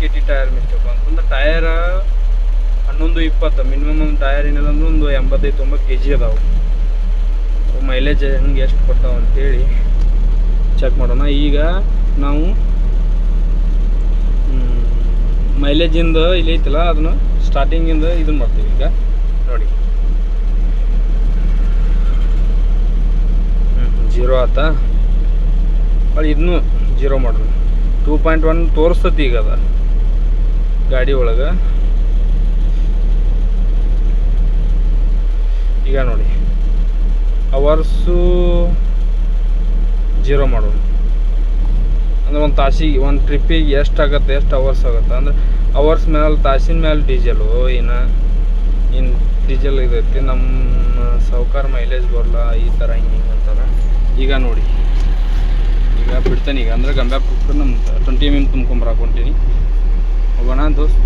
K T tyre mistake ಅಂತಂದ್ರೆ ಟಯರ ಹನ್ನೊಂದು ಇಪ್ಪತ್ತು ಮಿನಿಮಮ್ ಒಂದು ಟಯರ್ ಏನಿಲ್ಲ ಅಂದ್ರೆ ಒಂದು ಎಂಬತ್ತೈದು, ತೊಂಬತ್ತು ಕೆ ಜಿ ಅದಾವೆ ಮೈಲೇಜ್ ಹೆಂಗೆ ಎಷ್ಟು ಕೊಡ್ತಾವೆ ಅಂತೇಳಿ ಚೆಕ್ ಮಾಡೋಣ. ಈಗ ನಾವು ಮೈಲೇಜಿಂದ ಇಲ್ಲಿ ಐತಲ್ಲ, ಅದನ್ನು ಸ್ಟಾರ್ಟಿಂಗಿಂದ ಇದನ್ನ ಮಾಡ್ತೀವಿ ಈಗ. ನೋಡಿ. ಜೀರೋ ಆತ. ಇದನ್ನು ಜೀರೋ ಮಾಡೋಣ. ಟೂ ಪಾಯಿಂಟ್ ಒನ್ ತೋರಿಸ್ತತಿ ಈಗ ಅದ. ಗಾಡಿ ಒಳಗೆ. ಈಗ ನೋಡಿ. ಅವರ್ಸು ಜೀರೋ ಮಾಡೋಣ. ಅಂದ್ರೆ ಒಂದು ತಾಸಿಗೆ, ಒಂದು ಟ್ರಿಪ್ಪಿಗೆ ಎಷ್ಟು ಆಗುತ್ತೆ, ಎಷ್ಟು ಅವರ್ಸ್ ಆಗುತ್ತೆ? ಅಂದ್ರೆ ಅವರ್ಸ್ ಮೇಲೆ ತಾಸಿನ ಮೇಲೆ ಡೀಸೆಲು ಇನ್ನು ಇನ್ನು ಡೀಸೆಲ್ ಇದೈತಿ ನಮ್ಮ ಸಾವುಕಾರ ಮೈಲೇಜ್ ಬರಲ್ಲ ಈ ಥರ ಹಿಂಗೆ ಹಿಂಗೆ ಅಂತಾರೆ. ಈಗ ನೋಡಿ. ಈಗ ಬಿಡ್ತೇನೆ ಈಗ, ಅಂದ್ರೆ ಗಂಬ್ಯಾಕ್ ನಮ್ಮ ಟ್ವೆಂಟಿ ಎಂ ಎಂ ತುಂಬ್ಕೊಂಬರಕ್ಕೆ ಹೊಂಟೀನಿ ಹೋಗೋಣ ದೋಸ್ತ್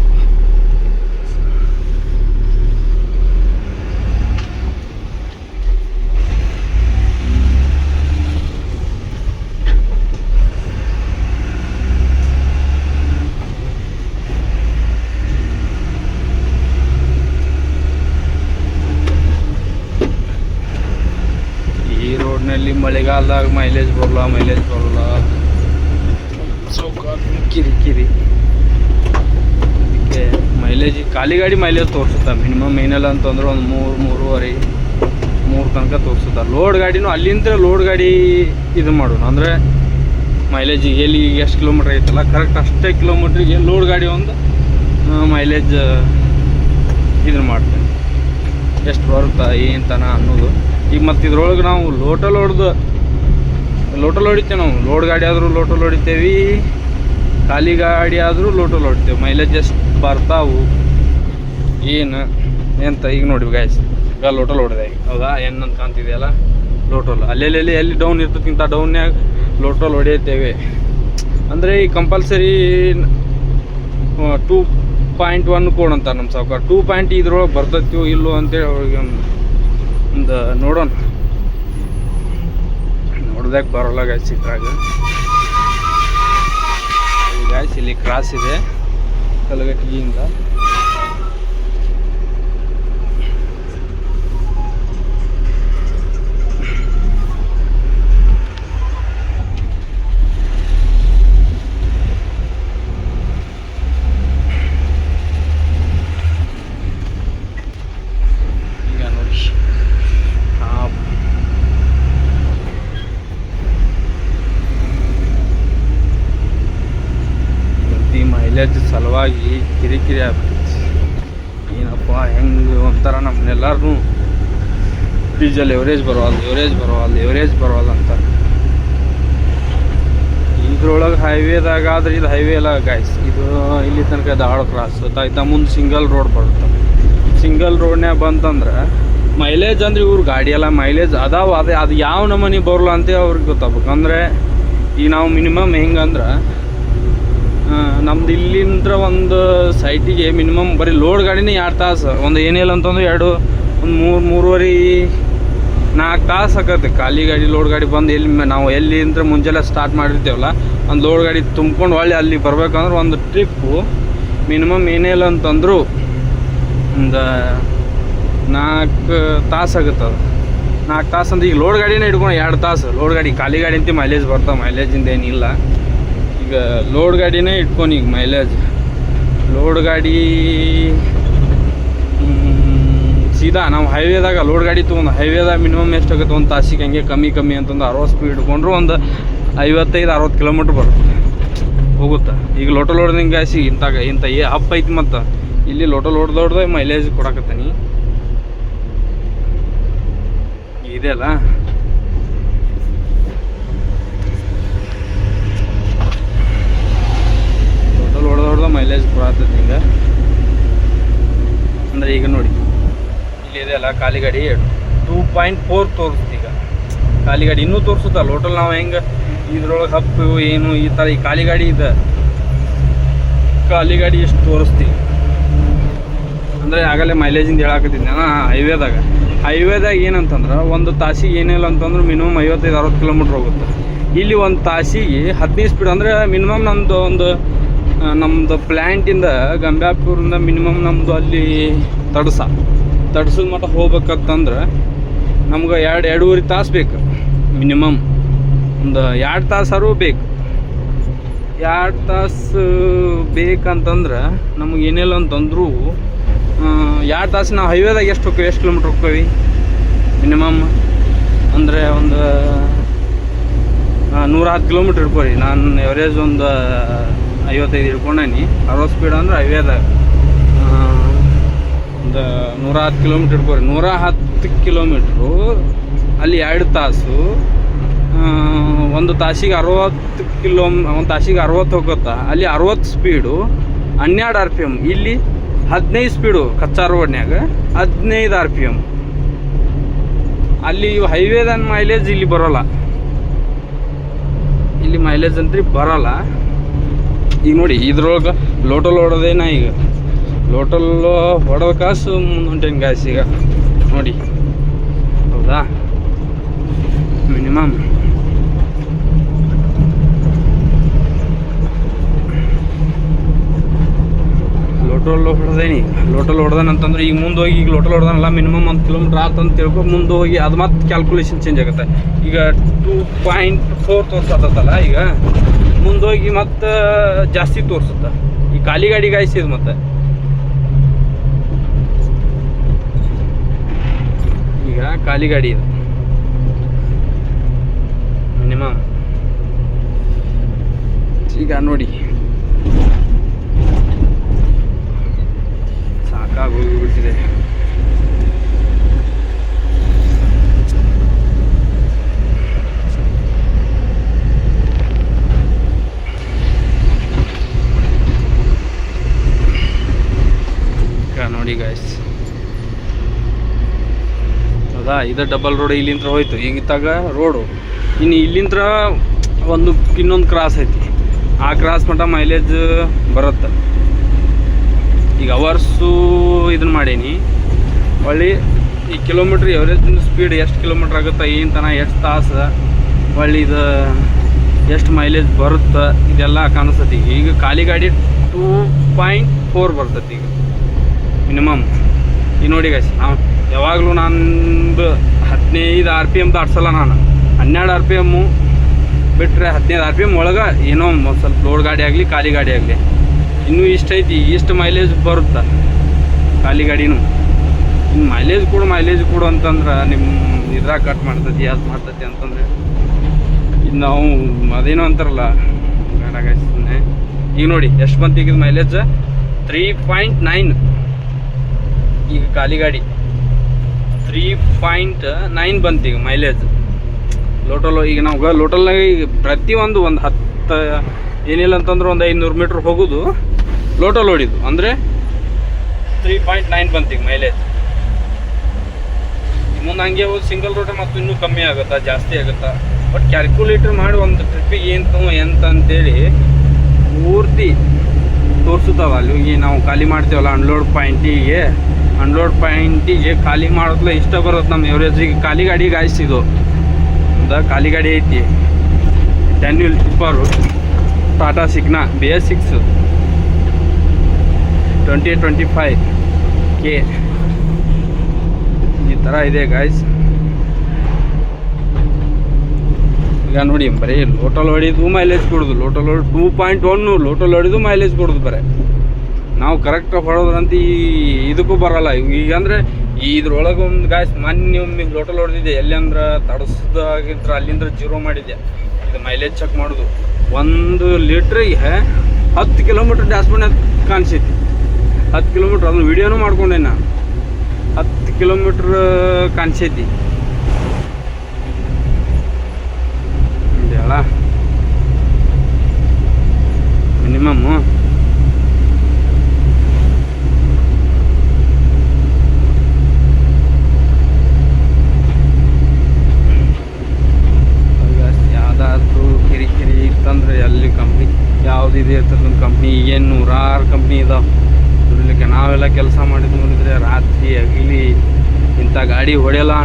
ಈ ರೋಡ್ನಲ್ಲಿ ಮಳೆಗಾಲದಾಗ ಮೈಲೇಜ್ ಬರಲ್ಲ ಮೈಲೇಜ್ ಬರಲ್ಲ ಸೌಕ ಕಿರಿ ಕಿರಿ ಅದಕ್ಕೆ ಮೈಲೇಜ್ ಖಾಲಿ ಗಾಡಿ ಮೈಲೇಜ್ ತೋರಿಸುತ್ತೆ ಮಿನಿಮಮ್ ಏನಿಲ್ಲ ಅಂತಂದ್ರೆ ಒಂದು ಮೂರು, ಮೂರುವರೆ, ಮೂರು ತನಕ ತೋರಿಸುತ್ತೆ ಲೋಡ್ ಗಾಡಿನೂ ಅಲ್ಲಿಂದ ಲೋಡ್ ಗಾಡಿ ಇದು ಮಾಡೋಣ. ಅಂದರೆ ಮೈಲೇಜ್ ಎಲ್ಲಿ ಎಷ್ಟು ಕಿಲೋಮೀಟ್ರ್ ಐತಲ್ಲ ಕರೆಕ್ಟ್ ಅಷ್ಟೇ ಕಿಲೋಮೀಟ್ರಿಗೆ ಲೋಡ್ ಗಾಡಿ ಒಂದು ಮೈಲೇಜ್ ಇದನ್ನ ಮಾಡ್ತೇನೆ ಎಷ್ಟು ಬರುತ್ತಾ, ಏನು ತನ ಅನ್ನೋದು. ಈಗ ಮತ್ತು ಇದ್ರೊಳಗೆ ನಾವು ಲೋಟಲ್ ಹೊಡೆದು ಲೋಟಲ್ ಹೊಡಿತೇವೆ ನಾವು. ಲೋಡ್ ಗಾಡಿ ಆದರೂ ಲೋಟಲ್ ಹೊಡಿತೇವೆ ಖಾಲಿ ಗಾಡಿ ಆದರೂ ಲೋಟಲ್ ಹೊಡಿತೇವೆ ಮೈಲೇಜ್ ಎಷ್ಟು ಬರ್ತಾವು. ಏನು? ಎಂತ? ಈಗ ನೋಡಿ ಗಾಯಸ್ ಈಗ ಲೋಟಲ್ ಹೊಡೆದೆ ಹೌದಾ? ಏನಂತ ಕಾಣ್ತಿದೆಯಲ್ಲ? ಲೋಟಲ್. ಅಲ್ಲೆಲ್ಲಿ ಎಲ್ಲಿ ಡೌನ್ ಇರ್ತಕ್ಕಿಂತ ಡೌನ್ಯಾಗ ಲೋಟಲ್ ಹೊಡೆಯುತ್ತೇವೆ. ಅಂದರೆ ಈ compulsory two point one code ಅಂತ ನಮ್ಮ ಸಾವುಕಾರ. ಟೂ ಪಾಯಿಂಟ್ ಇದ್ರೊಳಗೆ ಬರ್ತೈತಿಯೋ ಇಲ್ಲೋ ಅಂತೇಳಿ ಅವ್ರಿಗೆ ಒಂದು ಒಂದು ನೋಡೋಣ. ನೋಡ್ದಾಗ ಬರೋಲ್ಲ ಗಾಯ್ಸ್ ಇದ್ರಾಗ. ಗಾಯ್ಸ್ ಇಲ್ಲಿ ಕ್ರಾಸ್ ಇದೆ. కలగటియ్యిందా ಸಲುವಾಗಿ ಕಿರಿಕಿರಿ ಆಗ್ಬಿಟ್ಟಿತ್ತು. ಏನಪ್ಪ, ಹೆಂಗೆ ಒಂಥರ ನಮ್ಮನ್ನೆಲ್ಲರೂ ಡೀಸೆಲ್ ಎವರೇಜ್ ಬರೋವಲ್ಲ ಎವರೇಜ್ ಬರೋವಲ್ಲ ಎವರೇಜ್ ಬರೋವಲ್ಲ ಅಂತ. ಇದ್ರೊಳಗೆ ಹೈವೇದಾಗ ಆದ್ರೆ ಇದು ಹೈವೇ ಎಲ್ಲ ಗಾಯ್ಸ್ ಇದು ಇಲ್ಲಿ ತನಕ ದಾಳು ಕ್ರಾಸ್ ಆಯ್ತಾ ಮುಂದೆ ಸಿಂಗಲ್ ರೋಡ್ ಬರುತ್ತೆ. ಸಿಂಗಲ್ ರೋಡ್ನ್ಯಾಗ ಬಂತಂದ್ರೆ ಮೈಲೇಜ್ ಅಂದ್ರೆ ಇವ್ರ ಗಾಡಿ ಎಲ್ಲ ಮೈಲೇಜ್ ಅದಾವ ಅದೇ ಅದು ಯಾವ ನಮೂನಿ ಬರಲ್ಲ ಅಂತ ಅವ್ರಿಗೆ ಗೊತ್ತಾಗ್ಬೇಕು. ಅಂದರೆ ಈಗ ನಾವು ಮಿನಿಮಮ್ ಹೆಂಗಂದ್ರೆ ನಮ್ದು ಇಲ್ಲಿಂದ ಒಂದು ಸೈಟಿಗೆ ಮಿನಿಮಮ್ ಬರೀ ಲೋಡ್ ಗಾಡಿನೇ ಎರಡು ತಾಸು. ಒಂದು ಏನಿಲ್ಲ ಅಂತಂದ್ರೆ ಎರಡು, ಒಂದು ಮೂರು, ಮೂರುವರೆ ನಾಲ್ಕು ತಾಸು ಆಗತ್ತೆ ಖಾಲಿ ಗಾಡಿ ಲೋಡ್ ಗಾಡಿ ಬಂದು ಎಲ್ಲಿ ನಾವು ಎಲ್ಲಿಂದ ಮುಂಜಾನೆ ಸ್ಟಾರ್ಟ್ ಮಾಡಿರ್ತೇವಲ್ಲ, ಒಂದು ಲೋಡ್ ಗಾಡಿ ತುಂಬ್ಕೊಂಡು ಹೊಳ್ಳಿ ಅಲ್ಲಿ ಬರ್ಬೇಕಂದ್ರೆ ಒಂದು ಟ್ರಿಪ್ಪು ಮಿನಿಮಮ್ ಏನಿಲ್ಲ ಅಂತಂದ್ರು ಒಂದು ನಾಲ್ಕು ತಾಸು ಆಗುತ್ತೆ ಅದು. ನಾಲ್ಕು ತಾಸು ಅಂದ್ರೆ ಈಗ ಲೋಡ್ ಗಾಡಿನೇ ಹಿಡ್ಕೊಂಡು ಎರಡು ತಾಸು. ಲೋಡ್ ಗಾಡಿ, ಖಾಲಿ ಗಾಡಿ ಅಂತ ಮೈಲೇಜ್ ಬರ್ತಾವೆ ಮೈಲೇಜಿಂದ ಏನಿಲ್ಲ. ಈಗ ಲೋಡ್ ಗಾಡಿನೇ ಇಟ್ಕೊಂಡು ಈಗ ಮೈಲೇಜ್ ಲೋಡ್ ಗಾಡಿ ಸೀದಾ ನಾವು ಹೈವೇದಾಗ ಲೋಡ್ ಗಾಡಿ ತೊಗೊಂಡು ಹೈವೇದಾಗ ಮಿನಿಮಮ್ ಎಷ್ಟಾಗುತ್ತೆ ಒಂದು ತಾಸಿಗೆ ಹಂಗೆ ಕಮ್ಮಿ ಕಮ್ಮಿ ಅಂತಂದು ಅರವತ್ತು ಸ್ಪೀಡ್ ಇಟ್ಕೊಂಡ್ರು ಒಂದು ಐವತ್ತೈದು ಅರವತ್ತು ಕಿಲೋಮೀಟ್ರ್ ಬರುತ್ತೆ. ಹೋಗುತ್ತೆ? ಈಗ ಲೋಟಲ್ ಹೊಡೆದಂಗೆ ಗಾಸಿ ಇಂಥಾಗ ಇಂಥ ಏ ಅಪ್ ಐತಿ ಮತ್ತು. ಇಲ್ಲಿ ಲೋಟೋ ದೊಡ್ಡದೇ ಮೈಲೇಜ್ ಕೊಡಕತ್ತೀನಿ. ಇದೆಯಲ್ಲ ಟೋಟಲ್ ಹೊಡೆದು ಹೊಡೆದ ಮೈಲೇಜ್ ಕೊಡತ್ತೈತಿ ಹಿಂಗೆ ಅಂದ್ರೆ ಈಗ ನೋಡಿ, ಇಲ್ಲಿ ಇದೆಯಲ್ಲ ಖಾಲಿ ಗಾಡಿ ಟೂ ಪಾಯಿಂಟ್ ಫೋರ್ ತೋರಿಸ್ತು ಖಾಲಿ ಗಾಡಿ ಇನ್ನೂ ತೋರಿಸುತ್ತಲ್ಲ ಲೋಟಲ್ ನಾವು ಹೆಂಗೆ ಇದ್ರೊಳಗೆ ಹಪ್ಪು, ಏನು ಈ ಥರ ಈ ಖಾಲಿ ಗಾಡಿ ಇದೆ. ಖಾಲಿ ಗಾಡಿ ಎಷ್ಟು ತೋರಿಸ್ತೀವಿ ಅಂದರೆ ಆಗಲೇ ಮೈಲೇಜಿಂದ ಹೇಳಾಕತ್ತಿದ್ದೆ ನಾನು ಹೈವೇದಾಗ ಹೈವೇದಾಗ ಏನಂತಂದ್ರೆ ಒಂದು ತಾಸಿಗೆ ಏನಿಲ್ಲ ಅಂತಂದ್ರೆ ಮಿನಿಮಮ್ ಐವತ್ತೈದು, ಅರವತ್ತು ಕಿಲೋಮೀಟ್ರ್ ಹೋಗುತ್ತೆ. ಇಲ್ಲಿ ಒಂದು ತಾಸಿಗೆ ಹದಿನೈದು ಸ್ಪೀಡ್ ಅಂದರೆ ಮಿನಿಮಮ್ ನಮ್ಮದು ಒಂದು ನಮ್ಮದು ಪ್ಲ್ಯಾಂಟಿಂದ ಗಂಗಾಪುರಿಂದ ಮಿನಿಮಮ್ ನಮ್ಮದು ಅಲ್ಲಿ ತಡಸ. ತಡಸದ ಮಟ್ಟ ಹೋಗ್ಬೇಕಂತಂದ್ರೆ ನಮ್ಗೆ ಎರಡು, ಎರಡೂವರೆ ತಾಸು ಬೇಕು ಮಿನಿಮಮ್ ಒಂದು ಎರಡು ತಾಸಾರು ಬೇಕು. ಎರಡು ತಾಸು ಬೇಕಂತಂದ್ರೆ ನಮಗೆ ಏನಿಲ್ಲ ಅಂತಂದ್ರೂ ಎರಡು ತಾಸು ನಾವು ಹೈವೇದಾಗ ಎಷ್ಟು ಹೋಗ್ತೀವಿ? ಎಷ್ಟು ಕಿಲೋಮೀಟ್ರ್ ಹೋಗ್ತೀವಿ? ಮಿನಿಮಮ್ ಅಂದರೆ ಒಂದು ನೂರ ಹತ್ತು ಕಿಲೋಮೀಟ್ರ್ ಇಟ್ಕೋರಿ ನಾನು ಎವರೇಜ್ ಒಂದು ಐವತ್ತೈದು ಹಿಡ್ಕೊಂಡೇನಿ ಅರವತ್ತು ಸ್ಪೀಡ್ ಅಂದ್ರೆ ಹೈವೇದಾಗ ಒಂದು ನೂರ ಹತ್ತು ಕಿಲೋಮೀಟ್ರ್ ಇಟ್ಕೊರಿ ನೂರ ಹತ್ತು ಕಿಲೋಮೀಟ್ರು ಅಲ್ಲಿ ಎರಡು ತಾಸು. ಒಂದು ತಾಸಿಗೆ ಅರವತ್ತು ಕಿಲೋ ಒಂದು ತಾಸಿಗೆ ಅರವತ್ತು ಹೋಗುತ್ತಾ? ಅಲ್ಲಿ ಅರವತ್ತು ಸ್ಪೀಡು ಹನ್ನೆರಡು ಆರ್ ಪಿ ಎಂ ಇಲ್ಲಿ ಹದಿನೈದು ಸ್ಪೀಡು ಕಚ್ಚಾ ರೋಡ್ನ್ಯಾಗ ಹದಿನೈದು ಆರ್ ಪಿ ಎಂ ಅಲ್ಲಿ ಹೈವೇದ ಮೈಲೇಜ್ ಇಲ್ಲಿ ಬರೋಲ್ಲ. ಇಲ್ಲಿ ಮೈಲೇಜ್ ಅಂತ್ರಿ ಬರಲ್ಲ. ಈಗ ನೋಡಿ, ಇದ್ರೊಳಗೆ ಲೋಟಲ್ ಹೊಡೋದೇನ ಈಗ? ಲೋಟಲ್ ಹೊಡೆದ ಕಾಸು ಮುಂದೆ ಹೊಂಟೇನಿ ಗಾಯ್ಸ್ ಈಗ. ನೋಡಿ. ಹೌದಾ? ಮಿನಿಮಮ್ ಲೋಟಲ್ ಹೊಡೆದೇನಿ. ಲೋಟಲ್ ಹೊಡೆದಾನ ಅಂತಂದ್ರೆ ಈಗ ಮುಂದೆ ಹೋಗಿ ಈಗ ಲೋಟಲ್ ಹೊಡೆದಾನಲ್ಲ ಮಿನಿಮಮ್ ಒಂದು ಕಿಲೋಮೀಟ್ರ್ ಆತಂತ ತಿಳ್ಕೊ ಮುಂದೆ ಹೋಗಿ ಅದು ಮತ್ತೆ ಕ್ಯಾಲ್ಕುಲೇಷನ್ ಚೇಂಜ್ ಆಗುತ್ತೆ. ಈಗ ಟೂ ಪಾಯಿಂಟ್ ಫೋರ್ ತೋರ್ಸತ್ತಲ್ಲ ಈಗ? ಮುಂದೆ ಹೋಗಿ ಮತ್ತೆ ಜಾಸ್ತಿ ತೋರಿಸುತ್ತೆ? ಈ ಖಾಲಿ ಗಾಡಿ ಗಾಯಿಸಿದ್ ಮತ್ತೆ? ಈಗ ಖಾಲಿ ಗಾಡಿ ಇದು. ಮಿನಿಮಮ್ ಈಗ ನೋಡಿ. ಸಾಕಾಗೋಗ್ಬಿಟ್ಟಿದೆ ಈಗ ನೋಡಿ ಗಾಯ್ಸ್ ಹೌದಾ? ಇದು ಡಬಲ್ ರೋಡ್ ಇಲ್ಲಿಂದ ಹೋಯ್ತು. ಈಗ ಇತ್ತಾಗ ರೋಡು ಇನ್ನು ಇಲ್ಲಿಂದ ಒಂದು ಇನ್ನೊಂದು ಕ್ರಾಸ್ ಐತಿ. ಆ ಕ್ರಾಸ್ ಮಟ್ಟ ಮೈಲೇಜ್ ಬರುತ್ತೆ. ಈಗ ಅವರ್ಸು ಇದನ್ನ ಮಾಡೀನಿ. ಹೊಳ್ಳಿ ಈ ಕಿಲೋಮೀಟ್ರ್ ಎವರೇಜ್ ಸ್ಪೀಡ್ ಎಷ್ಟು ಕಿಲೋಮೀಟ್ರ್ ಆಗುತ್ತೆ, ಏನು ತನ, ಎಷ್ಟು ತಾಸು, ಹೊಳ್ಳಿ ಇದು ಎಷ್ಟು ಮೈಲೇಜ್ ಬರುತ್ತೆ, ಇದೆಲ್ಲ ಕಾಣಿಸ್ತತಿ. ಈಗ ಖಾಲಿ ಗಾಡಿ ಟೂ ಪಾಯಿಂಟ್ ಫೋರ್ ಬರ್ತೈತಿ ಈಗ. ಮಿನಿಮಮ್ ಈಗ ನೋಡಿ ಗಾಯ್ಸ್ ನಾವು ಯಾವಾಗಲೂ ನಂದು ಹದಿನೈದು ಆರ್ ಪಿ ಎಂ ದಾಟ್ಸಲ್ಲ ನಾನು. ಹನ್ನೆರಡು ಆರ್ ಪಿ ಎಮ್ಮು ಬಿಟ್ಟರೆ ಹದಿನೈದು ಆರ್ ಪಿ ಎಂ ಒಳಗೆ ಏನೋ ಒಂದು ಸ್ವಲ್ಪ ಲೋಡ್ ಗಾಡಿ ಆಗಲಿ, ಖಾಲಿ ಗಾಡಿ ಆಗಲಿ. ಇನ್ನೂ ಇಷ್ಟ ಐತಿ, ಇಷ್ಟು ಮೈಲೇಜ್ ಬರುತ್ತೆ? ಖಾಲಿ ಗಾಡಿನೂ. ಇನ್ನು ಮೈಲೇಜ್ ಕೊಡು ಮೈಲೇಜ್ ಕೊಡು ಅಂತಂದ್ರೆ ನಿಮ್ಮ ಇದ್ರಾಗ ಕಟ್ ಮಾಡ್ತತಿ ಯಾಸ್ ಮಾಡ್ತೈತಿ ಅಂತಂದ್ರೆ. ಇದು ನಾವು ಅದೇನೋ ಅಂತಾರಲ್ಲ ಸುಮ್ಮನೆ ಈಗ ನೋಡಿ, ಎಷ್ಟು ಬಂತು ಈಗ ಮೈಲೇಜ್ ತ್ರೀ ಪಾಯಿಂಟ್ ನೈನ್ ಈಗ ಖಾಲಿ ಗಾಡಿ. ತ್ರೀ ಪಾಯಿಂಟ್ ನೈನ್ ಬಂತು ಈಗ ಮೈಲೇಜ್ ಲೋಟಲ್ ಈಗ ನಾವು ಲೋಟಲ್ನಾಗ ಈಗ ಪ್ರತಿಯೊಂದು ಒಂದು ಹತ್ತು, ಏನಿಲ್ಲ ಅಂತಂದ್ರೆ ಒಂದು ಐನೂರು ಮೀಟ್ರ್ ಹೋಗೋದು. ಲೋಟಲ್ ಹೊಡಿದು ಅಂದರೆ ತ್ರೀ ಪಾಯಿಂಟ್ ನೈನ್ ಬಂತು ಈಗ ಮೈಲೇಜ್ ಮುಂದೆ ಹಂಗೆ ಹೋಗಿ ಸಿಂಗಲ್ ರೋಡ್ ಮತ್ತು ಇನ್ನೂ ಕಮ್ಮಿ ಆಗುತ್ತಾ, ಜಾಸ್ತಿ ಆಗುತ್ತಾ? ಬಟ್ ಕ್ಯಾಲ್ಕುಲೇಟರ್ ಮಾಡಿ ಒಂದು ಟ್ರಿಪ್ಪಿಗೆ ಏನು ಎಂತ ಅಂತೇಳಿ ಪೂರ್ತಿ ತೋರಿಸುತ್ತವ ಅಲ್ಲಿ ಹೋಗಿ ನಾವು ಖಾಲಿ ಮಾಡ್ತೇವಲ್ಲ ಅನ್ಲೋಡ್ ಪಾಯಿಂಟಿಗೆ ಅನ್ಲೋಡ್ ಪಾಯಿಂಟಿಗೆ ಖಾಲಿ ಮಾಡೋದ್ಲ ಇಷ್ಟ ಬರುತ್ತೆ ನಮ್ಮ ಎವರೇಜಿಗೆ ಖಾಲಿ ಗಾಡಿ ಗಾಯಿಸಿದು ಅಂತ ಖಾಲಿ ಗಾಡಿ ಐತಿ. Ten wheel Tata Signa B S six twenty twenty five K ಈ ಥರ ಇದೆ ಗಾಯ್ಸ್. ಈಗ ನೋಡಿ, ಬರೀ ಲೋಟಲ್ ಹೊಡಿದು ಮೈಲೇಜ್ ಕೊಡೋದು. ಲೋಟಲ್ ಹೊಡಿ ಟೂ ಪಾಯಿಂಟ್ ಒನ್ನು ಲೋಟಲ್ ಹೊಡಿದು ಮೈಲೇಜ್ ಕೊಡೋದು ಬರೀ. ನಾವು ಕರೆಕ್ಟಾಗಿ ಹೊಡೋದ್ರಂತ ಈ ಇದಕ್ಕೂ ಬರಲ್ಲ. ಈಗ ಅಂದರೆ ಇದ್ರೊಳಗೆ ಒಂದು ಗಾಯ್ಸ್ ಮೊನ್ನೆ ಒಮ್ಮೆ ಲೋಟಲ್ ಹೊಡೆದಿದ್ದೆ. ಎಲ್ಲಿ ಅಂದ್ರೆ ತಡಸ್ದಾಗಿದ್ರೆ ಅಲ್ಲಿಂದ ಜೀರೋ ಮಾಡಿದ್ದೆ. ಇದು ಮೈಲೇಜ್ ಚೆಕ್ ಮಾಡೋದು. ಒಂದು ಲೀಟ್ರಿಗೆ ಹತ್ತು ಕಿಲೋಮೀಟ್ರ್ ಡ್ಯಾಶ್ಬೋರ್ಡ್ ಕಾಣಿಸೈತಿ ಹತ್ತು ಕಿಲೋಮೀಟ್ರ್ ಅದನ್ನ ವೀಡಿಯೋನೂ ಮಾಡ್ಕೊಂಡೆ ನಾನು. ಹತ್ತು ಕಿಲೋಮೀಟ್ರ್ ಕಾಣಿಸೈತಿ ಹೇಳ ಮಿನಿಮಮ್ಮು ಗಾಡಿ ಹೊಡೆಯಲ್ಲ ಅನ್ನೋ